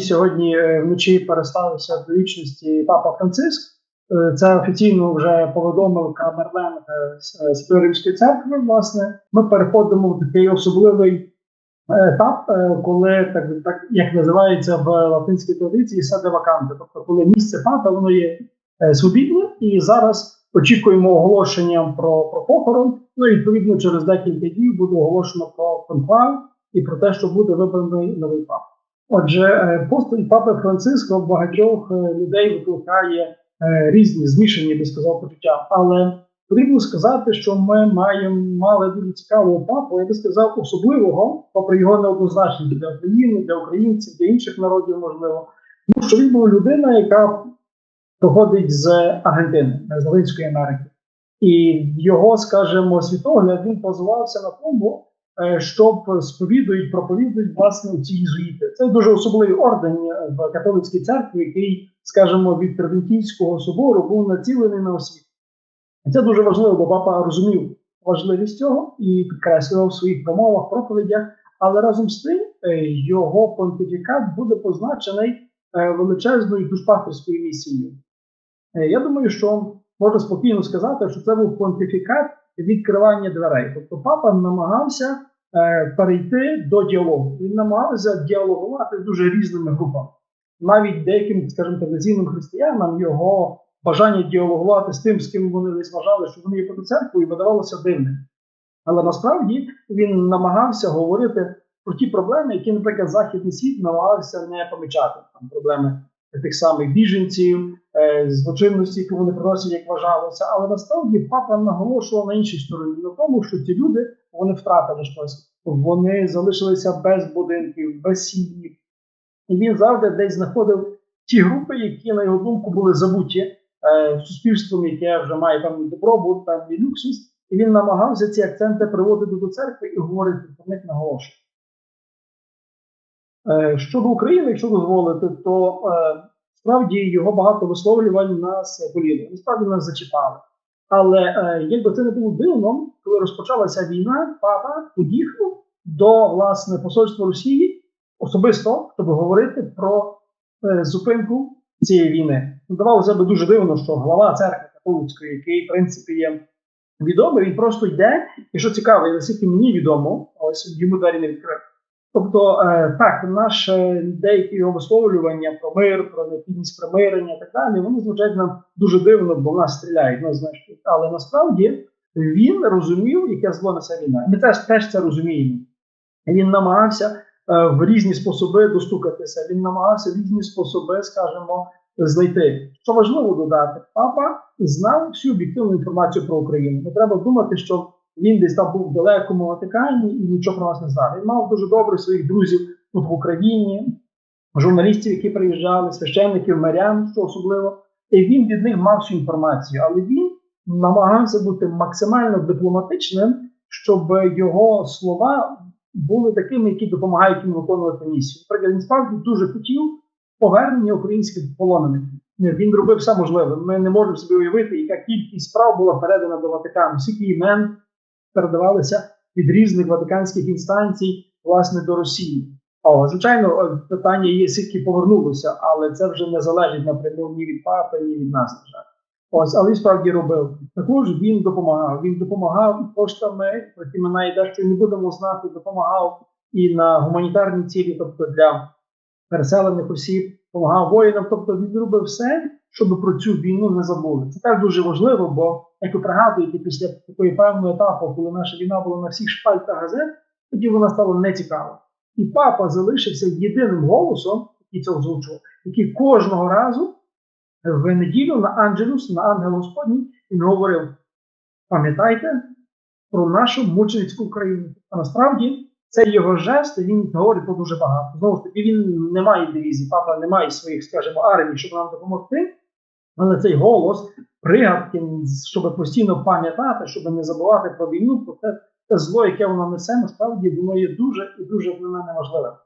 Сьогодні е, вночі переставився до вічності Папа Франциск. Е, Це офіційно вже повідомив Камерлен е, з- Римської церкви. Власне, ми переходимо в такий особливий етап, коли так, так як називається в латинській традиції седе ваканте, тобто коли місце папи воно є свобідне, і зараз очікуємо оголошення про, про похорон. Ну і відповідно через декілька днів буде оголошено про конклав і про те, що буде вибраний новий папа. Отже, е, постать папи Франциска в багатьох е, людей викликає е, різні змішані, я би сказав, почуття. Але потрібно сказати, що ми маємо мали дуже цікавого папу, я би сказав, особливого, попри його неоднозначність для України, для українців, для інших народів, можливо. Тому що він був людина, яка походить з Аргентини, з Латинської Америки. І його, скажімо, світогляд він позивався на тому, е, щоб сповідують, проповідують власне ці єзуїти. Це дуже особливий орден е, в католицькій церкві, який, скажімо, від Тридентійського собору був націлений на освіту. Це дуже важливо, бо папа розумів важливість цього і підкреслював в своїх промовах, проповідях. Але разом з тим е, його понтифікат буде позначений величезною душпастерською місією. Я думаю, що можна спокійно сказати, що це був понтифікат відкривання дверей. Тобто папа намагався е, перейти до діалогу. Він намагався діалогувати з дуже різними групами. Навіть деяким, скажімо, традиційним християнам його бажання діалогувати з тим, з ким вони десь вважали, що вони є поза церквою, видавалося дивним. Але насправді він намагався говорити про ті проблеми, які, наприклад, західний світ намагався не помічати. Там проблеми тих самих біженців, е, злочинності, яку вони приносять, як вважалося. Але насправді папа наголошував на іншій стороні на тому, що ці люди вони втратили щось, вони залишилися без будинків, без сім'ї. І він завжди десь знаходив ті групи, які, на його думку, були забуті е, суспільством, яке вже має там добробут, там і люксус. І він намагався ці акценти приводити до церкви і говорити про них наголошувати. Е, Щодо України, якщо дозволити, то е, справді його багато висловлювань нас боліли. Насправді нас зачіпали. Але е, якби це не було дивно, коли розпочалася війна, папа поїхав до власне посольства Росії особисто, щоб говорити про зупинку цієї війни. Здавалося б дуже дивно, що глава церкви католицької, який в принципі є відомий, він просто йде. І що цікаво, наскільки мені відомо, ось йому двері не відкрив. Тобто, е, так, наше деякі його висловлювання про мир, про необхідність примирення і так далі, вони звучать нам дуже дивно, бо в нас стріляють, ну, знаєш, але насправді він розумів, яке зло несе війна. Ми теж, теж це розуміємо. Він намагався е, в різні способи достукатися, він намагався в різні способи, скажімо, знайти. Що важливо додати, папа знав всю об'єктивну інформацію про Україну. Не треба думати, що він десь там був в далекому Ватикані і нічого про нас не знав. Він мав дуже добре своїх друзів тут в Україні, журналістів, які приїжджали, священників, мирян, що особливо. І він від них мав всю інформацію, але він намагався бути максимально дипломатичним, щоб його слова були такими, які допомагають йому виконувати місію. Наприклад, він справді дуже хотів повернення українських полонених. Він робив все можливе. Ми не можемо собі уявити, яка кількість справ була передана до Ватикану. Скільки імен передавалися від різних ватиканських інстанцій, власне, до Росії. О, звичайно, питання є, скільки повернулося, але це вже не залежить напряму ні від папи, ні від нас, на. Ось, але він справді робив. Також він допомагав. Він допомагав коштами, про які ми навіть дещо не будемо знати, допомагав і на гуманітарні цілі, тобто для переселених осіб, допомагав воїнам. Тобто він робив все, щоб про цю війну не забули. Це теж дуже важливо, бо як ви пригадуєте, після такої певного етапу, коли наша війна була на всіх шпальтах газет, тоді вона стала нецікава. І папа залишився єдиним голосом, який це озвучував, який кожного разу в неділю на Анджелус, на Ангел Господній, він говорив: пам'ятайте про нашу мученицьку Україну. А насправді це його жест, він говорить про дуже багато. Знову ж таки, він не має дивізії, папа не має своїх, скажімо, армій, щоб нам допомогти. Але цей голос, пригадки, щоб постійно пам'ятати, щоб не забувати про війну, про те, те зло, яке воно несе, насправді воно є дуже і дуже для мене важливе.